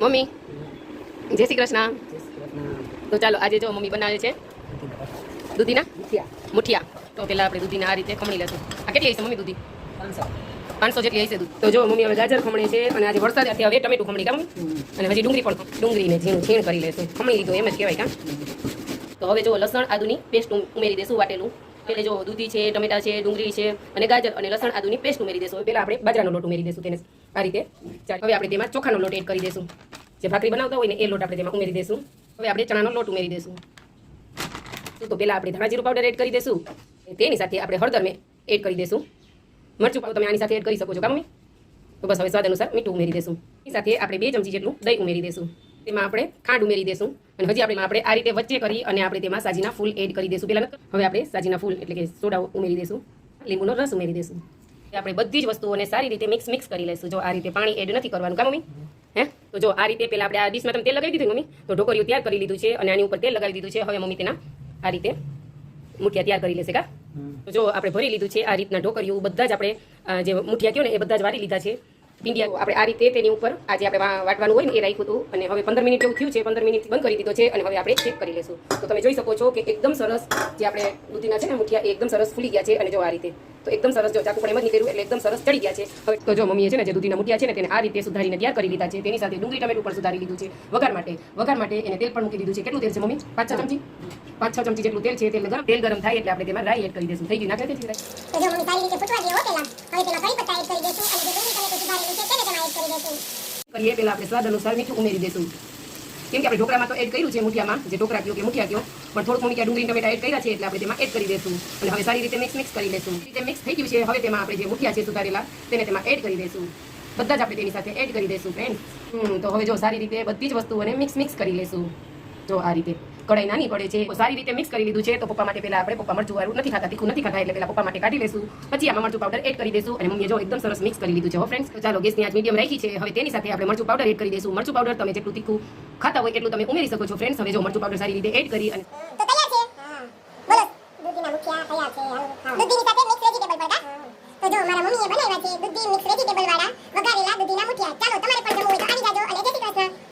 Mummy. જય શ્રી કૃષ્ણ. તો ચાલો આજે જો મમ્મી બનાવે છે. દૂધીના? મુઠિયા. તો પેલા આપણે દૂધીના આ રીતે ખમણી લેશું આ કેટલી હશે મમ્મી દૂધી? પાંચસો. જેટલી હશે દૂધ. તો જો મમ્મી હવે ગાજર ખમણે છે અને આજે વરસાદ છે હવે ટમેટું ખમણી કામ અને હજી ડુંગળી પણ ડુંગળીને ઝીણું છીણ કરી લેશું ખમણી લીધું એમ જ કહેવાય કાં? તો હવે જો લસણ આદુની પેસ્ટ ઉમેરી દેશું વાટેલું. પેલે જો દૂધી છે ટમેટા છે ડુંગળી છે અને ગાજર અને લસણ આદુની પેસ્ટ ઉમેરી દેશું. પહેલા આપણે બાજરાનો લોટ ઉમેરી દેશું તેને. આ રીતે. હવે આપણે તેમાં ચોખાનો લોટ એડ કરી દઈશું. જે ભાખરી બનાવતા હોય ને, એ લોટ આપણે તેમાં ઉમેરી દેશું હવે આપણે ચણાનો લોટ ઉમેરી દેશું તો પહેલાં આપણે ધાણા જીરું પાવડર એડ કરી દઈશું. તેની સાથે આપણે હળદર મેં એડ કરી દઈશું. મરચું પાવડર તમે આની સાથે એડ કરી શકો છો કામ તો બસ હવે સ્વાદ અનુસાર મીઠું ઉમેરી દેશું એની સાથે આપણે બે ચમચી જેટલું દહીં ઉમેરી દેશું તેમાં આપણે ખાંડ ઉમેરી દેશું અને હજી આપણે આપણે આ રીતે વચ્ચે કરી અને આપણે તેમાં સાજીના ફૂલ એડ કરી દેશું પહેલાં હવે આપણે સાજીના ફૂલ એટલે કે સોડા ઉમેરી દેશું લીંબુનો રસ ઉમેરી દેશું આપણે બધી જ વસ્તુઓને સારી રીતે મિક્સ મિક્સ કરી લઈશું. જો આ રીતે પાણી એડ નથી કરવાનું. કા મમ્મી? હે? તો જો આ રીતે પેલા આપણે આ ડીશમાં તમે તેલ લગાવી દીધું મમ્મી? તો ઢોકરીઓ તૈયાર કરી લીધું છે અને આની ઉપર તેલ લગાવી દીધું છે. હવે મમ્મી તેના આ રીતે મુઠિયા તૈયાર કરી લેશે, કા? તો જો આપણે ભરી લીધું છે આ રીતના ઢોકળીઓ બધા જ આપણે જે મુઠિયા કહો ને એ બધા જ વારી લીધા છે. પિંડિયા આપણે આ રીતે તેની ઉપર આજે આપણે વાટવાનું હોય ને એ રાખ્યું હતું અને હવે પંદર મિનિટ એવું થયું છે. પંદર મિનિટ બંધ કરી દીધો છે અને હવે આપણે ચેક કરી લેશું તો તમે જોઈ શકો છો કે એકદમ સરસ જે આપણે દૂધીના છે ને મુઠિયા એકદમ સરસ ફૂલી ગયા છે અને જો આ રીતે તો એકદમ સરસ જો ચાકુ પણ એમ જ નીકળ્યું એટલે એકદમ સરસ ચડી ગયા છે. હવે તો જો મમ્મીએ છે ને જે દૂધીના મુઠિયા છે ને તેને આ રીતે સુધારીને તૈયાર કરી લીધા છે. તેની સાથે ડુંગળી ટમેટું પણ સુધારી લીધું છે. વઘાર માટે વઘાર માટે એને તેલ પણ મૂકી દીધું છે. કેટલું તેલ છે મમ્મી? પાંચ છ ચમચી? પાંચ છ ચમચી જેટલું તેલ છે. તેલ ગરમ તેલ ગરમ થાય એટલે આપણે તેમાં રાઈ એડ કરી દઈશું. થઈ ગયું. નાખી દઈશું તો જો મમ્મી સારી રીતે ફૂટવા દે હો હવે તેમાં કઢી પત્તા એડ કરી દેશું અને જે ડુંગળી ટમેટું સુધારેલું છે તેને તેમાં એડ કરી દેશું કરીએ પહેલા આપણે સ્વાદ અનુસાર મીઠું ઉમેરી દેશું કેમ કે આપણે ઢોકળામાં તો એડ કર્યું છે મુઠિયામાં, જે ઢોકળા કયો કે મુઠિયા કયો પણ થોડુંક મમ્મી ડુંગળી ટમેટા એડ કર્યા છે એટલે આપણે તેમાં એડ કરી દેશું. અને હવે સારી રીતે મિક્સ મિક્સ કરી લેશું. રીતે મિક્સ થઈ ગયું છે, હવે તેમાં આપણે જે મુઠિયા છે સુધારેલા, તેને તેમાં એડ કરી દેશું. બધા જ આપણે તેની સાથે એડ કરી દેશું ફ્રેન્ડ હમ, તો હવે જો સારી રીતે બધી જ વસ્તુઓને મિક્સ મિક્સ કરી લેશું. જો આ રીતે. કઢાઈ નાની પડે છે સારી રીતે મિક્સ કરી લીધું છે, તો પપ્પા માટે પહેલા આપણે પપ્પા મરચું વાળું નથી ખાતા, તીખું નથી ખાતા, એટલે પહેલા પપ્પા માટે કાઢી લેશું. પછી આમાં મરચું પાવડર એડ કરી દેશું. અને મમ્મીએ જો એકદમ સરસ મિક્સ કરી લીધું છે, હો ફ્રેન્ડ્સ ચાલો ગેસની આજ મીડિયમ રાખી છે, હવે તેની સાથે આપણે મરચું પાવડર એડ કરી દઈશું મરચું પાવડર તમે જેટલું તીખું ખાતા હોય એટલું તમે ઉમેરી શકો છો ફ્રેન્ડ્સ હવે જો મરચું પાવડર સારી રીતે એડ કરી અને